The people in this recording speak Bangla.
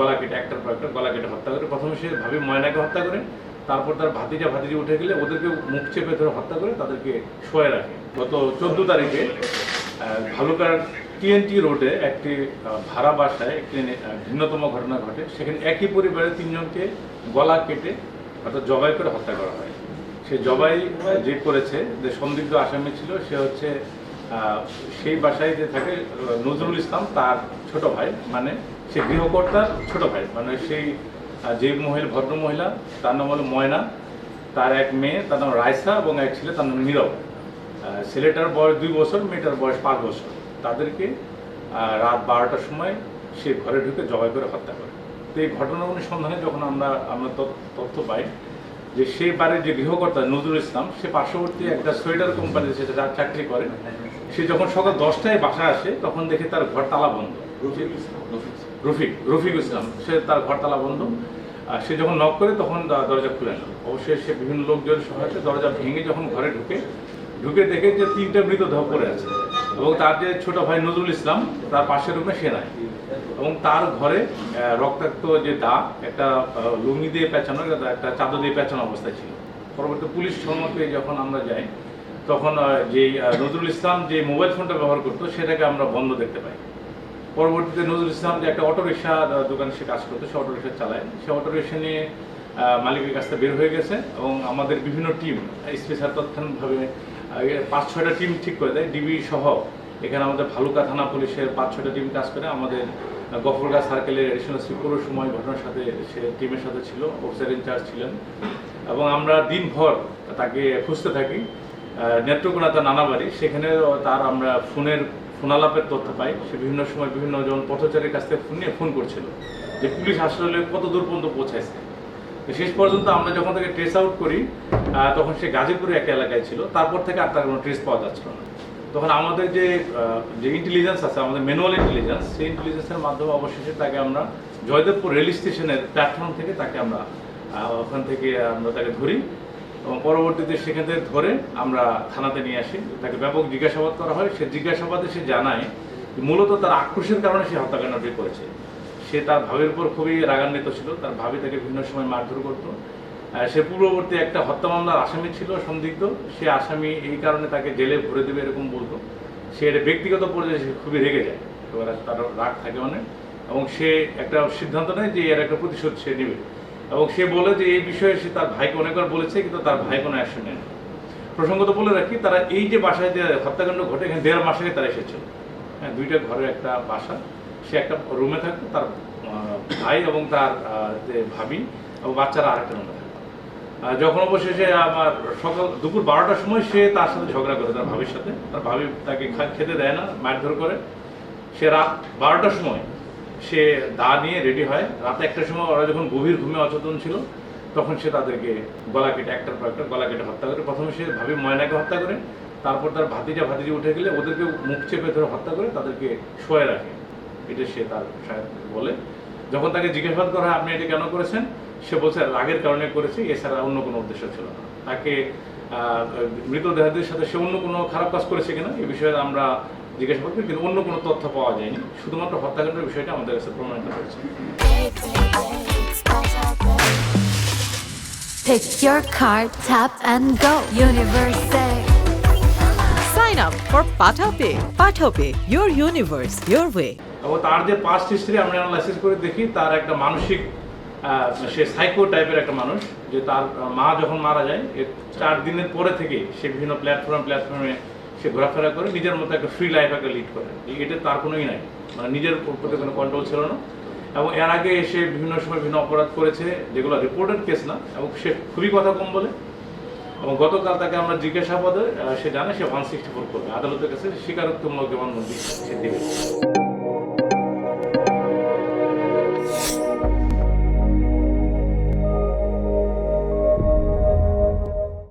গলা কেটে একটার পর একটা গলা কেটে হত্যা করে। প্রথমে সে ভাবি ময়নাকে হত্যা করে, তারপর তার ভাতিজা, ভাতিজি উঠে গেলে ওদেরকে মুখ চেপে ধরে হত্যা করে, তাদেরকে শোয়ে রাখে। গত চোদ্দ তারিখে ভালুকার টিএনটি রোডে একটি ভাড়া বাসায় একটি ভিন্নতম ঘটনা ঘটে। সেখানে একই পরিবারের তিনজনকে গলা কেটে অর্থাৎ জবাই করে হত্যা করা হয়। সে জবাই যে করেছে, যে সন্দিগ্ধ আসামি ছিল, সে হচ্ছে সেই বাসায় যে থাকে নজরুল ইসলাম, তার ছোট ভাই মানে সে গৃহকর্তার ছোট ভাই মানে সেই যে মহিলা, ভদ্র মহিলা, তার নাম হলো ময়না। তার এক মেয়ে, তার নাম রায়সা এবং এক ছেলে, তার নাম নীরব। ছেলেটার বয়স দুই বছর, মেয়েটার বয়স পাঁচ বছর। তাদেরকে রাত বারোটার সময় সে ঘরে ঢুকে জবাই করে হত্যা করে। তো এই ঘটনা অনুসন্ধানে যখন আমরা আমরা তথ্য- পাই যে সে বাড়ির যে গৃহকর্তা নজরুল ইসলাম, সে পার্শ্ববর্তী একটা সোয়েটার কোম্পানিতে সে চাকরি করে। সে যখন সকাল দশটায় বাসায় আসে, তখন দেখে তার ঘর তালা বন্ধ। রফিক রফিক ইসলাম। সে তার ঘর তালা বন্ধ। আর সে যখন নক করে, তখন দরজা খুলে না। অবশ্যই সে বিভিন্ন লোকজনের সহায়তা দরজা ভেঙে যখন ঘরে ঢুকে ঢুকে দেখে যে তিনটা মৃতদেহ করে আছে। এবং তার যে ছোট ভাই নজরুল ইসলাম, তার পাশের রুমে সে নাই। এবং তার ঘরে রক্তাক্ত যে দাগ একটা লুঙ্গি দিয়ে পেঁচানো, একটা চাদর দিয়ে পেঁচানো অবস্থায় ছিল। পরবর্তী পুলিশ সম্মুখে যখন আমরা যাই, তখন যে নজরুল ইসলাম যে মোবাইল ফোনটা ব্যবহার করতো, সেটাকে আমরা বন্ধ দেখতে পাই। পরবর্তীতে নজরুল ইসলাম যে একটা অটো রিক্সা দোকানে সে কাজ করতো, সে অটো রিক্সা চালায়। সে অটো রিক্সা নিয়ে মালিকের কাছ থেকে বের হয়ে গেছে এবং আমাদের বিভিন্ন টিম, স্পেশাল তৎক্ষণাৎভাবে পাঁচ, ছয়টা টিম ঠিক করে দেয়। ডিবি সহ এখানে আমাদের ভালুকা থানা পুলিশের পাঁচ, ছয়টা টিম কাজ করে। আমাদের গফরগাঁ সার্কেলের এডিশনাল পুরো সময় ঘটনার সাথে সে টিমের সাথে ছিল অফিসার ইনচার্জ ছিলেন। এবং আমরা দিনভর তাকে খুঁজতে থাকি নেত্রকোনা তার নানা বাড়ি। সেখানে তার আমরা ফোনের ফোনালাপের তথ্য পাই। সে বিভিন্ন সময় বিভিন্ন জন পথচারীর কাছ থেকে ফোন নিয়ে ফোন করছিল যে পুলিশ আসলে কত দূর পর্যন্ত পৌঁছাইছে। শেষ পর্যন্ত আমরা যখন তাকে ট্রেস আউট করি তখন সে গাজীপুরে একটা এলাকায় ছিল। তারপর থেকে আর তার কোনো ট্রেস পাওয়া যাচ্ছিল না। তখন আমাদের যে যে ইন্টেলিজেন্স আছে, আমাদের ম্যানুয়াল ইন্টেলিজেন্স সেই ইন্টেলিজেন্সের মাধ্যমে অবশেষে তাকে আমরা জয়দেবপুর রেল স্টেশনের প্ল্যাটফর্ম থেকে তাকে আমরা ওখান থেকে আমরা তাকে ধরি। এবং পরবর্তীতে সেখান থেকে ধরে আমরা থানাতে নিয়ে আসি। তাকে ব্যাপক জিজ্ঞাসাবাদ করা হয়। সে জিজ্ঞাসাবাদে সে জানায় মূলত তার আক্রোশের কারণে সে হত্যাকাণ্ডটি করেছে। সে তার ভাবির উপর খুবই রাগান্বিত ছিল। তার ভাবি তাকে বিভিন্ন সময় মারধর করতো। সে পূর্ববর্তী একটা হত্যা মামলার আসামি ছিল সন্দিগ্ধ। সে আসামি এই কারণে তাকে জেলে ভরে দেবে এরকম বলতো। সে এটা ব্যক্তিগত পর্যায়ে সে খুবই রেগে যায়। এবার তার রাগ থাকে অনেক। এবং সে একটা সিদ্ধান্ত নেয় যে এর একটা প্রতিশোধ সে নেবে। এবং সে বলে যে এই বিষয়ে সে তার ভাইকে অনেকবার বলেছে, কিন্তু তার ভাই কোনো অ্যাকশন নেয় প্রসঙ্গত বলে রাখি, তারা এই যে বাসায় যে হত্যাকাণ্ড ঘটে, এখানে দেড় মাস আগে তারা এসেছিল হ্যাঁ দুইটা ঘরের একটা বাসা। সে একটা রুমে থাকতো, তার ভাই এবং তার যে ভাবি এবং বাচ্চারা আরেকটা রুমে থাকতো। যখন অবশেষে আমার সকাল, দুপুর বারোটার সময় সে তার সাথে ঝগড়া করে, তার ভাবির সাথে। তার ভাবি তাকে খেতে দেয় না, মারধর করে। সে রাত বারোটার সময় সে দা নিয়ে রেডি হয়। রাতে একটা সময় ওরা যখন গভীর ঘুমে অচেতন ছিল, তখন সে তাদেরকে গলা কেটে, একটার পর একটা গলা কেটে হত্যা করে। প্রথমে সে ভাবি ময়নাকে হত্যা করে, তারপর তার ভাতিজা, ভাতিজি উঠে গেলে ওদেরকে মুখ চেপে ধরে হত্যা করে তাদেরকে শোয়ে রাখে। এটা সে তার বলে। যখন তাকে জিজ্ঞাসাবাদ করা হয়, আপনি এটা কেন করেছেন? সে বলছে রাগের কারণে করেছে, এছাড়া অন্য কোনো উদ্দেশ্য ছিল না। তাকে মৃতদেহদের সাথে সে অন্য কোনো খারাপ কাজ করেছে কিনা, এ বিষয়ে আমরা জিজ্ঞাসাবাদ করি কিন্তু অন্য কোনো তথ্য পাওয়া যায়নি শুধুমাত্র হত্যাকাণ্ডের বিষয়টা আমাদের কাছে প্রমাণিত হয়েছে Pick your card, tap and go. Universe. Sign up for PataPay. PataPay, your universe, your way. এবং তার যে পাস্ট হিস্ট্রি আমরা অ্যানালাইসিস করে দেখি তার একটা মানসিক আহ, সে সাইকো টাইপের একটা মানুষ যে তার মা যখন মারা যায় এর চার দিনের পরে থেকে সে বিভিন্ন প্ল্যাটফর্ম প্ল্যাটফর্মে সে ঘোরাফেরা করে নিজের মতো একটা ফ্রি লাইফ একটা লিড করে। এটা তার কোনোই নাই। মানে নিজের প্রতি কোনো কন্ট্রোল ছিল না। এবং এর আগে এসে বিভিন্ন সময় বিভিন্ন অপরাধ করেছে, যেগুলো রিপোর্টেড কেস না, এবং সে খুবই কথা কম বলে। এবং গতকাল তাকে আমরা জিজ্ঞাসাবাদে সে জানে সে ওয়ান সিক্সটি ফোর করবে। আদালতের কাছে স্বীকারোক্তিমূলক জবানবন্দি সে দেবে।